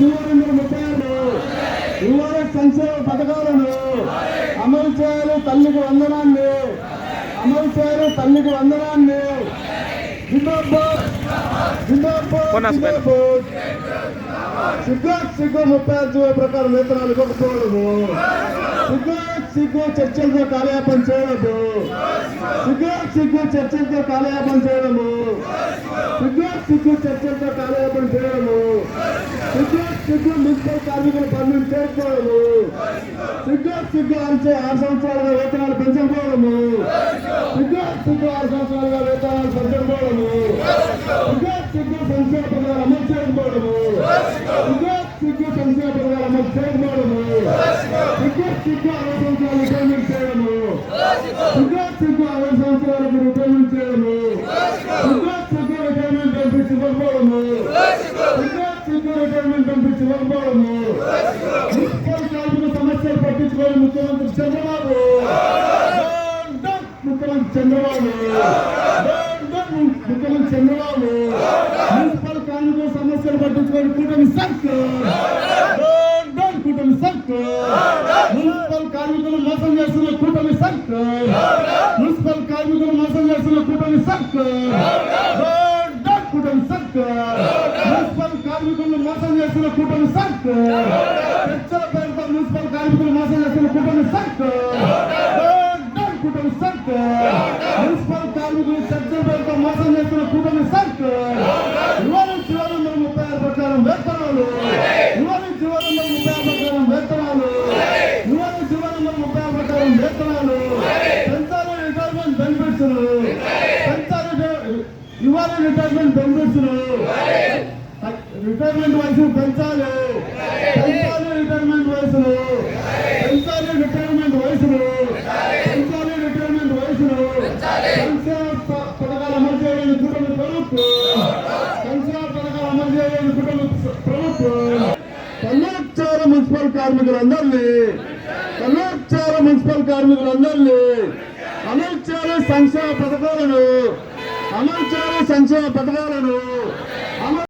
ముప్పై ఆరు సంక్షేమ పథకాలను అమలు చేయాలి తల్లికి వందనాన్ని. అమలు చేయాలి తల్లికి వందనాన్ని. సిగ్గు సిగ్గు ముప్పై ప్రకారం వేతనాలు ఇవ్వకపోవడము. సిగ్గు సిగ్గు చర్చలతో కాలయాపన చేయడము. సిగ్గు సిగ్గు చర్చలతో కాలయాపన చేయడము. సిగ్గు సిగ్గు చర్చలతో కాలయాపన చేయడము. సిగ్గు సిగ్గు మున్సిపల్ కార్మికుల పనులు చేసుకోవడము సిగ్గు సిగ్గు అంచే ఆరు సంవత్సరాలుగా వేతనాలు పెంచకపోవడము సిగ్గు సిగ్గు ఆరు సంవత్సరాలుగా వేతనాలు పెంచకపోవడము సిగ్గు సిగ్గు సంక్షేమ పథకాలు అమలు చేయకపోవడము. సిగ్గు సిగ్గు సంక్షేమ పథకాలు అమలు చేయకపోవడము. సిగ్గు సిగ్గు ఆరు సంవత్సరాలు రిటైర్మెంట్ చేయడము. సిగ్గు సిగ్గు ఆరు సంవత్సరాలకు రిటైర్మెంట్ చేయడము. సిగ్గు సిగ్గు రిటైర్మెంట్ చేసి ఇవ్వకపోవడము రిటైర్మెంట్ బెనిఫిట్స్ ఇవ్వకపోవడము మున్సిపల్ కార్మిక సమస్యలు పట్టించుకోని ముఖ్యమంత్రి చంద్రబాబు. ముఖ్యమంత్రి చంద్రబాబు. ముఖ్యమంత్రి చంద్రబాబు. మున్సిపల్ కార్మికుల సమస్యలు పట్టించుకోని కూటమి సర్కార్. కూటమి సర్కార్. మున్సిపల్ కార్మికులు మోసం చేస్తున్న కూటమి సర్కార్. మున్సిపల్ కార్మికులు మోసం చేస్తున్న కూటమి సర్కార్. కార్మికులను మోసం చేస్తున్న కూటమి సంక్ చర్చల పేరుతో మున్సిపల్ కార్మికులు మోసం చేస్తున్న కూటమి సంక్ కూటమి సంక్ మున్సిపల్ కార్మికులు చర్చల పేరుతో మోసం చేస్తున్న కూటమి సర్కార్ ఇవాళ చివరి వందల ముప్పై ఆరు ప్రకారం వేతనాలు. ఇవాళ చివరి వందల ముప్పై ఆరు ప్రకారం వేతనాలు. ఇవాళ చివరి వందల ముప్పై ఆరు ప్రకారం వేతనాలు. పెంచాలి రిటైర్మెంట్ బెనిఫిట్స్ పెంచాలి ఇవాళ రిటైర్మెంట్ బెనిఫిట్స్ రిటైర్మెంట్ వయసు పెంచాలి. పెంచాలి రిటైర్మెంట్ వయసులు పెంచాలి రిటైర్మెంట్ వయసులు పెంచాలి రిటైర్మెంట్ వయసులు సంక్షేమ పథకాలు అమలు చేయాలని కుటుంబ ప్రభుత్వం. సంక్షేమ పథకాలు అమలు చేయాలని కుటుంబ ప్రభుత్వం. కల్లోచ్చార మున్సిపల్ కార్మికులందరినీ. కల్లోచ్చార మున్సిపల్ కార్మికులందరినీ. అమలు చేయాలి సంక్షేమ పథకాలను. అమలు చేయాలి సంక్షేమ పథకాలను.